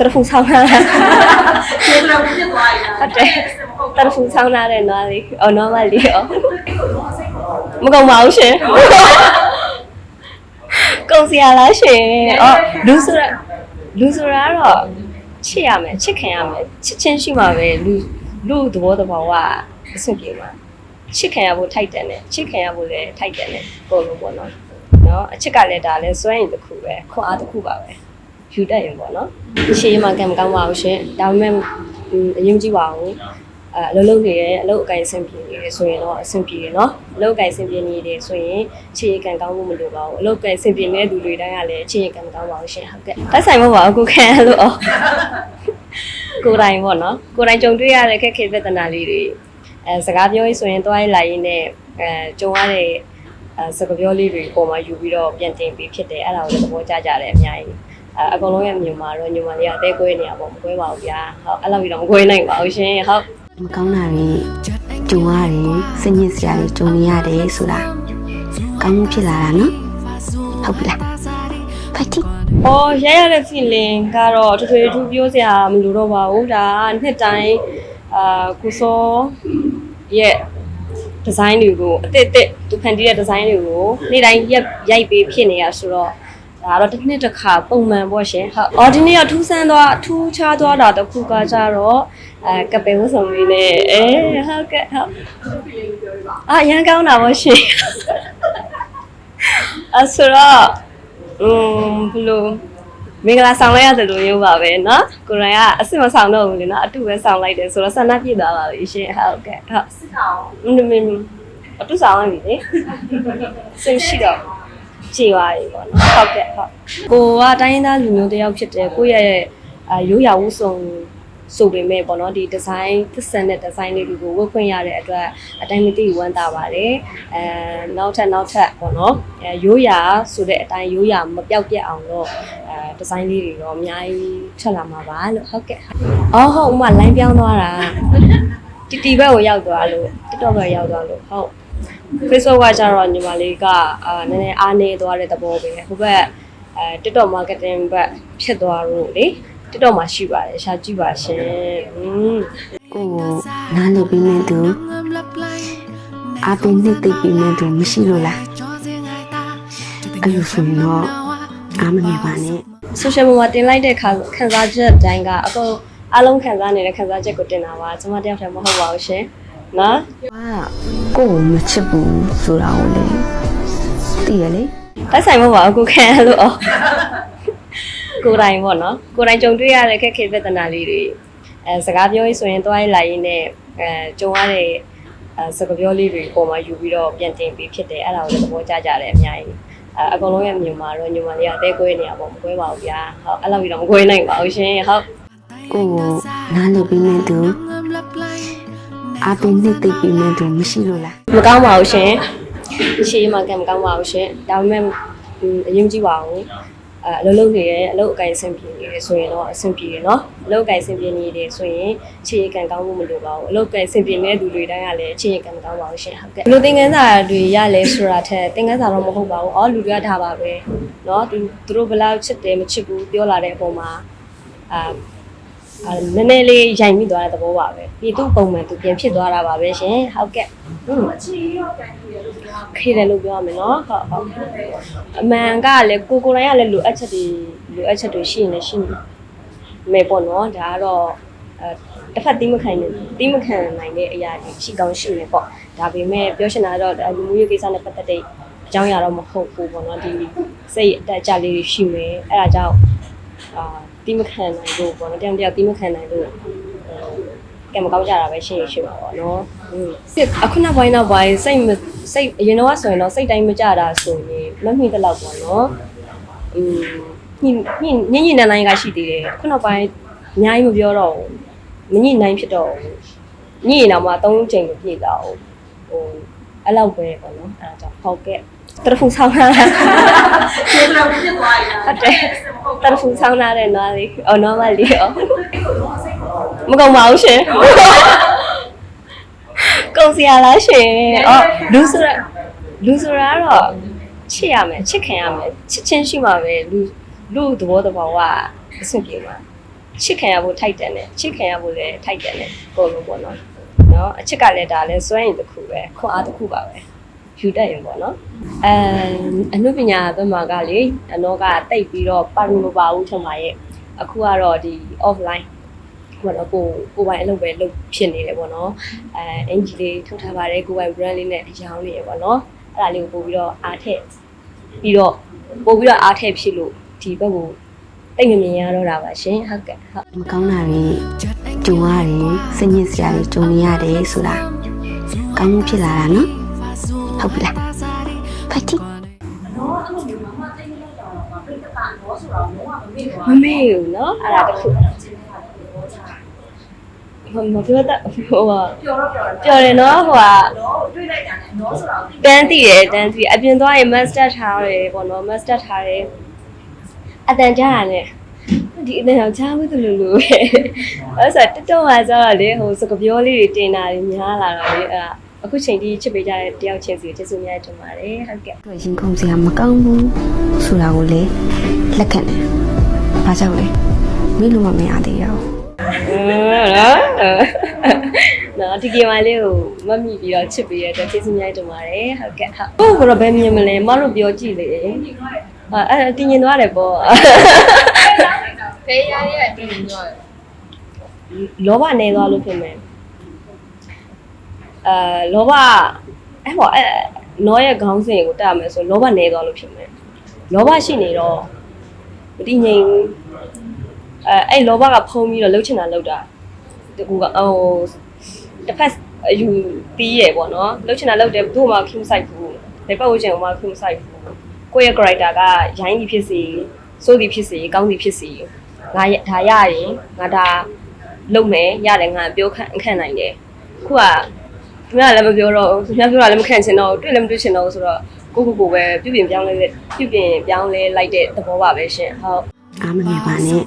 တရဖူဆောင်းလာတာကျေးဇူးတော်ဖြစ်သွားပြီလားဟုတ်တယ်တရဖူဆောင်းလာတဲ့နွားလေးအော်နွားမလေးအော်ဒီကိုတော့စိတ်ပေါ်တော့မကုန်ပါဘူးရှင်ကုန်စရာလားရှင်အော်လူဆိုတာလူဆိုတာကတော့ချစ်ရမယ်ချစ်ခင်ရမယ်ချစ်ချင်းရှိမှပဲလူလူသဘောတဘာဝအဆင်ပြေမှာချစ်ခင်ရဖို့ထိုက်တယ်နဲ့ချစ်ခင်ရဖို့လည်းထိုက်တယ်နဲ့ပုံလို့ပေါ့နော်နော်အချစ်ကလည်းဒါလည်းစွမ်းရင်တစ်ခုပဲခွန်အားတစ်ခုပါပဲ ယူတတ်ရင်ပေါ့နော်ရှေးမှာကံမကောင်းပါဘူးရှင်ဒါပေမဲ့အင်းအရင်ကြည့်ပါဦးအဲအလုပ်လုပ်နေတယ်အလုပ်အကိုင်အဆင်ပြေနေတယ်ဆိုရင်တော့အဆင်ပြေတယ်နော်အလုပ်အကိုင်အဆင်ပြေနေတယ်ဆိုရင်ခြေရကံကောင်းမှုမလိုပါဘူးအလုပ်အကိုင်အဆင်ပြေနေတဲ့သူတွေတိုင်းကလည်းခြေရကံမကောင်းပါဘူးရှင်ဟုတ်ကဲ့တက်ဆိုင်မဟုတ်ပါဘူးကိုခံရလို့အော်ကိုယ်တိုင်ပေါ့နော်ကိုယ်တိုင်ကြုံတွေ့ရတဲ့ခက်ခဲပြဿနာလေးတွေအဲစကားပြောရေးဆိုရင်တွားရေးလာရင်းနဲ့အဲကြုံရတဲ့အဲစကားပြောလေးတွေပုံမှာယူပြီးတော့ပြန်တင်ပြီးဖြစ်တယ်အဲ့ဒါကိုလည်းသဘောကျကြတယ်အများကြီး အဲအကုန်လုံးရဲ့မြန်မာတော့ညီမလေးကအသေးကွဲနေရပေါ့မကွဲပါဘူးဗျာဟုတ်အဲ့လောက်ပြီးတော့မကွဲနိုင်ပါဘူးရှင်ဟုတ်မကောင်းတာတွေကြုံရတယ်စိတ်ညစ်စရာတွေကြုံနေရတယ်ဆိုတာကောင်းမှုဖြစ်လာတာနော်ဟုတ်ပြီလားဖိုက်တီ။အော်ရရတဲ့ feeling ကတော့တထွေထူးပြောစရာမလိုတော့ပါဘူး။ဒါကနှစ်တိုင်းအာကိုစောရဲ့ design တွေကိုအစ်စ်အစ်သူဖန်တီးတဲ့ design တွေကိုနေ့တိုင်းရက်ရိုက်ပေးဖြစ်နေရဆိုတော့ ဒါကတော့တစ်နှစ်တစ်ခါပုံမှန်ပေါ့ရှင်။ဟုတ်။အော်ဒီနေ့ကထူးဆန်းသွားထူးခြားသွားတာတစ်ခုကကြတော့အဲကပယ်ဝတ်ဆောင်လေးနဲ့အဲဟုတ်ကဲ့ဟုတ်။အာရန်ကောင်းတာပေါ့ရှင်။အဲဆိုတော့อืมဘယ်လိုမင်္ဂလာဆောင်လိုက်ရတယ်လို့ပြောပါပဲเนาะကိုရိုင်းကအစ်စ်မဆောင်တော့ဘူးလေเนาะအတူပဲဆောင်လိုက်တယ်ဆိုတော့ဆန္ဒပြည့်သွားပါပြီရှင်ဟုတ်ကဲ့ဟုတ် စစ်ကောင် မင်းမင်းအတူဆောင်ရပြီလေစိတ်ရှိတော့ ကြည်ပါပြီပေါ့နော်ဟုတ်ကဲ့ဟုတ်ကိုကတိုင်းရင်းသားလူမျိုးတစ်ယောက်ဖြစ်တယ်ကိုယ့်ရဲ့အာရိုးရာဝုစုံဆိုပေမဲ့ပေါ့နော်ဒီဒီဇိုင်းသစ္စာနဲ့ဒီဇိုင်းလေးတွေကိုဝတ်ခွင့်ရတဲ့အတွက်အတိုင်းမသိဝမ်းသာပါတယ်အဲနောက်ထပ်နောက်ထပ်ပေါ့နော်အဲရိုးရာဆိုတဲ့အတိုင်းရိုးရာမပြောက်ပြက်အောင်တော့အဲဒီဇိုင်းလေးတွေတော့အများကြီးထွက်လာမှာပါလို့ဟုတ်ကဲ့အော်ဟုတ်ဥမာ line ပြောင်းသွားတာတီတီဘက်ကိုရောက်သွားလို့ TikTok ဘက်ရောက်သွားလို့ဟုတ် Facebook ကကျတော့ညီမလေးကအာနည်းနည်းအားနေသွားတဲ့သဘောပဲဟိုဘက်အဲ TikTok marketing ဘက်ဖြစ်သွားလို့လေ TikTok မှာရှိပါတယ်ရှာကြည့်ပါရှင်อืมကိုကိုနားလည်ပြီးနေသူအပင်နှစ်သိပ်ပြီးနေသူမရှိလို့လားအဲ့လိုဆိုရင်တော့အားမငယ်ပါနဲ့ social media မှာတင်လိုက်တဲ့ခါခန်းစားချက်တိုင်းကအကုန်အလုံးခန်းစားနေတဲ့ခန်းစားချက်ကိုတင်တာပါကျွန်မတယောက်တည်းမဟုတ်ပါဘူးရှင်နော် ကကိုကိုမချစ်ဘူးဆိုတာကိုလေသိရလေတိုက်ဆိုင်မဟုတ်ပါဘူးကိုခံရလို့အော်ကိုယ်တိုင်ပေါ့နော်ကိုယ်တိုင်ကြုံတွေ့ရတဲ့ခက်ခဲပြဿနာလေးတွေအဲစကားပြောရေးဆိုရင်တွားရေးလာရင်းနဲ့အဲကြုံရတဲ့အဲစကားပြောလေးတွေပုံမှာယူပြီးတော့ပြန်တင်ပြီးဖြစ်တယ်အဲ့ဒါကိုလည်းသဘောကျကြတယ်အများကြီးအဲအကုန်လုံးရဲ့မြန်မာတော့ညီမလေးကအသေးကွဲနေရပေါ့မကွဲပါဘူးဗျာဟုတ်အဲ့လောက်ပြီးတော့မကွဲနိုင်ပါဘူးရှင်ဟုတ်ကိုကိုနားလည်ပြီးနေသူ အပင်နှစ်သိပ်ပြီးနေသူမရှိလို့လားမကောင်းပါဘူးရှင်ရှေးမှာကံမကောင်းပါဘူးရှင်ဒါပေမဲ့အင်းအရင်ကြည့်ပါဦးအဲအလုပ်လုပ်နေတယ်အလုပ်အကိုင်အဆင်ပြေနေတယ်ဆိုရင်တော့အဆင်ပြေတယ်နော်အလုပ်အကိုင်အဆင်ပြေနေတယ်ဆိုရင်ခြေရကံကောင်းမှုမလိုပါဘူးအလုပ်အကိုင်အဆင်ပြေနေတဲ့သူတွေတိုင်းကလည်းခြေရကံမကောင်းပါဘူးရှင်ဟုတ်ကဲ့ဘယ်လိုသင်ခန်းစာတွေရလဲဆိုတာထက်သင်ခန်းစာတော့မဟုတ်ပါဘူးအော်လူတွေကထားပါပဲနော်သူသူတို့ဘယ်လောက်ချစ်တယ်မချစ်ဘူးပြောလာတဲ့အပေါ်မှာအာ အာနည်းနည်းလေးရိုင်မိသွားတဲ့သဘောပါပဲပြီးသူ့ပုံမှန်သူပြန်ဖြစ်သွားတာပါပဲရှင်ဟုတ်ကဲ့ဟုတ်အခြေရောကန်ကြည့်ရလို့ပြောခေတယ်လို့ပြောရမယ်နော်ဟုတ်ဟုတ်အမှန်ကလည်းကိုကိုယ်တိုင်ကလည်းလိုအပ်ချက်တွေလိုအပ်ချက်တွေရှိရင်လည်းရှိနေမယ်ပေါ့နော်ဒါကတော့အဲတစ်ဖက်တီးမခံနိုင်တီးမခံနိုင်တဲ့အရာတွေရှိကောင်းရှိနေပေါ့ဒါပေမဲ့ပြောချင်တာကတော့လူမျိုးရေးကိစ္စနဲ့ပတ်သက်တဲ့အကြောင်းအရာတော့မဟုတ်ဘူးပေါ့နော်ဒီစိတ်အတက်အကျလေးတွေရှိမယ်အဲ့ဒါကြောင့်အာ တီးမခံနိုင်လို့ပေါ့နော်တယောက်တယောက်တီးမခံနိုင်လို့ကံမကောင်းကြတာပဲရှိရရှိပါပေါ့နော်စစ်အခုနောက်ပိုင်းနောက်ပိုင်းစိတ်စိတ်အရင်တော့ဆိုရင်တော့စိတ်တိုင်းမကြတာဆိုရင်မမှီတလောက်ပေါ့နော်အင်းညင်ညင်ညင်နိုင်ကရှိသေးတယ်ခုနောက်ပိုင်းအများကြီးမပြောတော့ဘူးမညင်နိုင်ဖြစ်တော့ညင်တော့မှ၃ချိန်မပြည့်တော့ဟိုအဲ့လောက်ပဲပေါ့နော်အဲ့ဒါကြောင့်ဟောက်ကဲ့ တရဖူဆောင်းလာတာကျေးဇူးတော်ဖြစ်သွားပြီလားဟုတ်တယ်တရဖူဆောင်းလာတဲ့နွားလေးအော်နွားမလေးအော်ဒီကိုတော့စိတ်ပေါ်တော့မကုန်ပါဘူးရှင်ကုန်စရာလားရှင်အော်လူဆိုတာလူဆိုတာကတော့ချစ်ရမယ်ချစ်ခင်ရမယ်ချစ်ချင်းရှိမှပဲလူလူသဘောတဘာဝအဆင်ပြေမှာချစ်ခံရဖို့ထိုက်တယ်နဲ့ချစ်ခံရဖို့လည်းထိုက်တယ်နဲ့ပုံလို့ပေါ့နော်နော်အချစ်ကလည်းဒါလည်းစွမ်းရင်တစ်ခုပဲခွန်အားတစ်ခုပါပဲ ယူတတ်ရင်ပေါ့နော်အဲအနုပညာဘက်မှာကလေအနောကတိတ်ပြီးတော့ပါရမပါဘူးထင်ပါရဲ့အခုကတော့ဒီ offline ဘောတော့ကိုကိုပိုင်အလုပ်ပဲလုပ်ဖြစ်နေတယ်ပေါ့နော်အဲအင်ဂျီလေးထုတ်ထားပါတယ်ကိုပိုင် brand လေးနဲ့ရောင်းနေရပေါ့နော်အဲ့ဒါလေးကိုပို့ပြီးတော့အားထည့်ပြီးတော့ပို့ပြီးတော့အားထည့်ဖြစ်လို့ဒီဘက်ကိုတိတ်မမြင်ရတော့တာပါရှင်ဟုတ်ကဲ့ဟုတ်မကောင်းတာတွေကြုံရတယ်စိတ်ညစ်စရာတွေကြုံနေရတယ်ဆိုတာကောင်းမှုဖြစ်လာတာနော် ဟုတ်ပြီလားဖိုက်တီ တော့အဲ့လိုမျိုးမမတိတ်နေတော့တော့ပြိတ္တကတော့ဆိုတော့လုံးဝမမေ့ပါ မမေ့ဘူးเนาะအဲ့ဒါတခုမမပြောတတ်ဟိုဟာ ပျော်တော့ပျော်တယ် ပြောတယ်เนาะဟိုဟာ တော့တွေ့လိုက်တာနဲ့တော့ဆိုတော့ တန်းတည်တယ်တန်းတည်အပြင်သွားရင် master ထားတယ်ပေါ့နော် master ထားတယ်အတန်ကြားရတယ်ဒီအတန်အောင်ကြားဘူးသူလူလူပဲအဲ့ဆိုတက်တော့ဟာကျတော့လေဟိုစကပြောလေးတွေတင်တာတွေများလာတော့လေအဲ့ အခုချိန်ဒီချစ်ပေးကြတဲ့တယောက်ချင်းစီကျေးဇူးများတင်ပါတယ်ဟုတ်ကဲ့တွေ့ရင်ခုန်စရာမကောင်းဘူးဆိုတာကိုလေလက်ခံတယ်။ဘာကြောင့်လဲမင်းလုံးဝမရသေးရောနော်နော်ဒီကီမလေးကိုမတ်မိပြီးတော့ချစ်ပေးရတဲ့ကျေးဇူးများတင်ပါတယ်ဟုတ်ကဲ့ဟုတ်ဘုရားဘယ်မြင်မလဲမတို့ပြောကြည့်လေအဲ့အဲ့တင်ရင်သွားတယ်ပေါ့ဖေးရရတဲ့အတူတူတော့လောဘနေသွားလို့ဖြစ်မယ် အဲလောဘအဲ့ပေါ့အဲနောရဲ့ခေါင်းစဉ်ကိုတက်ရမယ်ဆိုလောဘနေသွားလို့ဖြစ်မယ်လောဘရှိနေတော့မတည်ငြိမ်ဘူးအဲအဲ့လောဘကဖုံးပြီးတော့လှုပ်ချင်တာလှုပ်တာဒီကူကဟိုတစ်ဖက်အယူပြီးရယ်ပေါ့နော်လှုပ်ချင်တာလှုပ်တယ်ဘယ်သူမှခင်းမဆိုင်ဘူးဒီပတ်ဝန်းကျင်ကမှခင်းမဆိုင်ဘူးကိုယ့်ရဲ့ character ကရိုင်းသည်ဖြစ်စီစိုးသည်ဖြစ်စီကောင်းသည်ဖြစ်စီငါဒါရရင်ငါဒါလုံမယ်ရတယ်ငါပြောခံခံနိုင်တယ်ခုက သူများလည်းမပြောတော့သူများပြောတာလည်းမခံချင်တော့တွေ့လည်းမတွေ့ချင်တော့ဆိုတော့ကိုကိုကိုပဲပြုပြင်ပြောင်းလဲပြုပြင်ပြောင်းလဲလိုက်တဲ့သဘောပါပဲရှင်ဟုတ်။အားမငယ်ပါနဲ့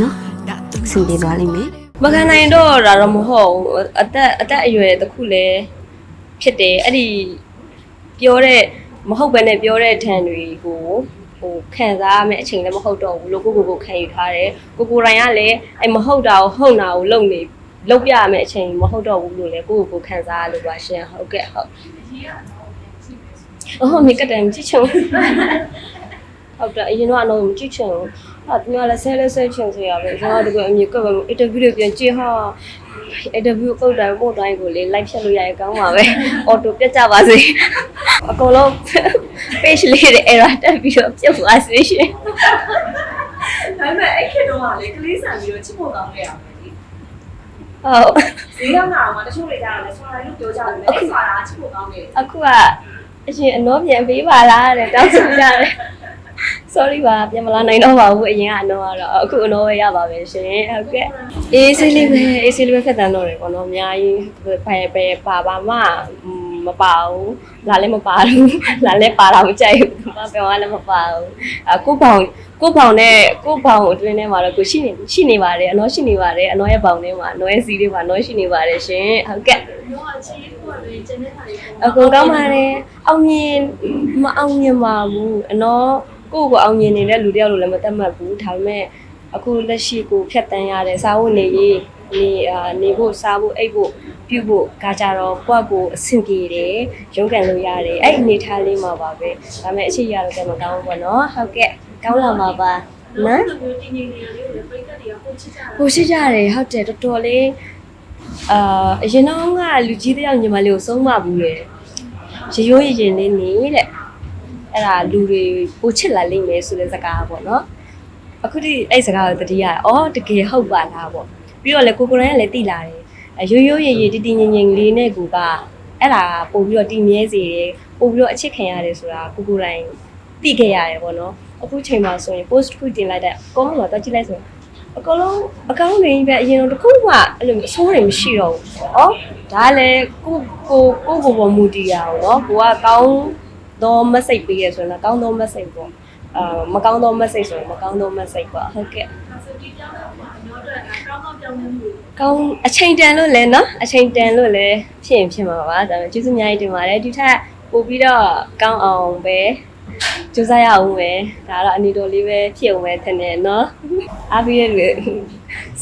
နော်။စင်ပြေသွားလိမ့်မယ်မခံနိုင်တော့တာတော့မဟုတ်ဘူးအသက်အသက်အရွယ်တစ်ခုလည်းဖြစ်တယ်အဲ့ဒီပြောတဲ့မဟုတ်ဘဲနဲ့ပြောတဲ့ထန်တွေကိုဟိုခံစားရမယ့်အချိန်လည်းမဟုတ်တော့ဘူးလို့ကိုကိုကိုခံယူထားတယ်ကိုကိုတိုင်းကလည်းအဲ့မဟုတ်တာကိုဟုတ်တာကိုလုပ်နေ လုပ်ပြရမယ့်အချိန်မဟုတ်တော့ဘူးလို့လည်းကိုကိုကိုခံစားရလို့ပါရှင်ဟုတ်ကဲ့ဟုတ်အော်မြေကတည်းကကြည့်ချင်ဘူးဟုတ်တယ်အရင်တော့အတော့မကြည့်ချင်ဘူးဟာဒီမှာလည်းဆဲလဲဆဲချင်စရာပဲကျွန်တော်တကအမြင်ကပ်ပဲအင်တာဗျူးတွေပြန်ကြည့်ဟာအင်တာဗျူးပုတ်တိုင်းပို့တိုင်းကိုလေ live ဖြတ်လို့ရရင်ကောင်းပါပဲအော်တိုပြတ်ကြပါစေအကုန်လုံး page လေးတွေ error တက်ပြီးတော့ပြုတ်သွားစေရှင်ဒါပေမဲ့အဲ့ခေတ်တော့ကလေကလေးဆန်ပြီးတော့ချစ်ဖို့ကောင်းခဲ့ရမယ်လေ ဟုတ်ဈေးရောက်လာတော့တချို့တွေကြားတယ်ဆိုတာလို့ပြောကြတယ်လေအဲ့ဆိုတာချစ်ဖို့ကောင်းတယ်အခုကအရှင်အနောပြန်ပေးပါလားတဲ့တောင်းဆိုရတယ် sorry ပါပြန်မလာနိုင်တော့ပါဘူးအရင်ကအနောကတော့အခုအနောပဲရပါပဲရှင်ဟုတ်ကဲ့အေးဆေးလေးပဲအေးဆေးလေးပဲဖက်တန်းတော့တယ်ပေါ့နော်အများကြီးပဲပဲပါပါမ မပါဘူးလာလည်းမပါဘူးလာလည်းပါတာမကြိုက်ဘူးဘာပြောရလဲမပါဘူးအကိုပေါင်ကိုပေါင်နဲ့ကိုပေါင်အတွင်းထဲမှာတော့ကိုရှိနေရှိနေပါတယ်အနောရှိနေပါတယ်အနောရဲ့ပေါင်ထဲမှာအနောရဲ့စီးလေးမှာအနောရှိနေပါတယ်ရှင်ဟုတ်ကဲ့တော့အချင်းကိုလည်းကျန်တဲ့ခါလေးအကုန်ကောင်းပါတယ်အောင်မြင်မအောင်မြင်ပါဘူးအနော်ကိုယ့်ကိုအောင်မြင်နေတဲ့လူတယောက်လိုလည်းမတတ်မှတ်ဘူးဒါပေမဲ့အခုလက်ရှိကိုဖြတ်တန်းရတဲ့စားဖို့နေရေး နေအာနေဖို့စားဖို့အိပ်ဖို့ပြုဖို့ကကြတော့ကိုယ့်ကိုအဆင်ပြေတယ်ရုန်းကန်လို့ရတယ်အဲ့ဒီအနေထားလေးမှာပါပဲဒါပေမဲ့အရှိရတော့လည်းမကောင်းဘူးပေါ့နော်ဟုတ်ကဲ့ကောင်းလာမှာပါနော်ဒီလိုတင်းနေနေလေးကိုလည်းပြိတ္တတွေကပို့ချစ်ကြတယ်ဟိုရှိကြတယ်ဟုတ်တယ်တော်တော်လေးအာအရင်တော့ကလူကြီးတယောက်ညီမလေးကိုဆုံးမဘူးလေရေရိုးရရင်လေးနေတဲ့အဲ့ဒါလူတွေပိုချစ်လာလိမ့်မယ်ဆိုတဲ့စကားပေါ့နော်အခုဒီအဲ့စကားကိုတတိယအော်တကယ်ဟုတ်ပါလားပေါ့ ပြီးတော့လေကိုကိုရိုင်းကလည်းတိလာတယ်အရိုးရိုးရည်ရည်တည်တည်ငြိမ်ငြိမ်လေးနဲ့ကိုကအဲ့ဒါပို့ပြီးတော့တည်မြဲစေတယ်ပို့ပြီးတော့အချစ်ခံရတယ်ဆိုတာကိုကိုရိုင်းသိခဲ့ရတယ်ပေါ့နော်အခုချိန်မှာဆိုရင် post တစ်ခုတင်လိုက်တဲ့ comment မှာတော့ကြည့်လိုက်ဆိုရင်အကောင်လုံးအကောင်းတွေကြီးပဲအရင်တော့တစ်ခုမှအဲ့လိုအဆိုးတွေမရှိတော့ဘူး။ဩဒါလည်းကိုကိုကိုကိုပေါ်မူတည်ရအောင်နော်။ကိုကကောင်းသောမက်ဆေ့ပေးရဆိုရင်တော့ကောင်းသောမက်ဆေ့ပေါ့။အာမကောင်းသောမက်ဆေ့ဆိုရင်မကောင်းသောမက်ဆေ့ပေါ့။ဟုတ်ကဲ့ ကောင်းကောင်းပြောင်းနေမှု။ကောင်းအချိန်တန်လို့လဲနော်။အချိန်တန်လို့လဲဖြစ်ရင်ဖြစ်မှာပါ။ဒါပေမဲ့ကျေးဇူးအများကြီးတင်ပါတယ်။ဒီထက်ပို့ပြီးတော့ကောင်းအောင်ပဲကြိုးစားရအောင်ပဲဒါတော့အနီတော်လေးပဲဖြစ်အောင်ပဲထင်တယ်နော်အားပြီးတဲ့လူ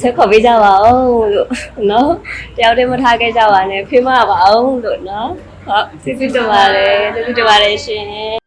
ဆက်ခေါ်ပေးကြပါအောင်လို့နော်တယောက်တည်းမထားခဲ့ကြပါနဲ့ဖေးမပါအောင်လို့နော်ဟုတ်ကျေးဇူးတင်ပါတယ်ကျေးဇူးတင်ပါတယ်ရှင်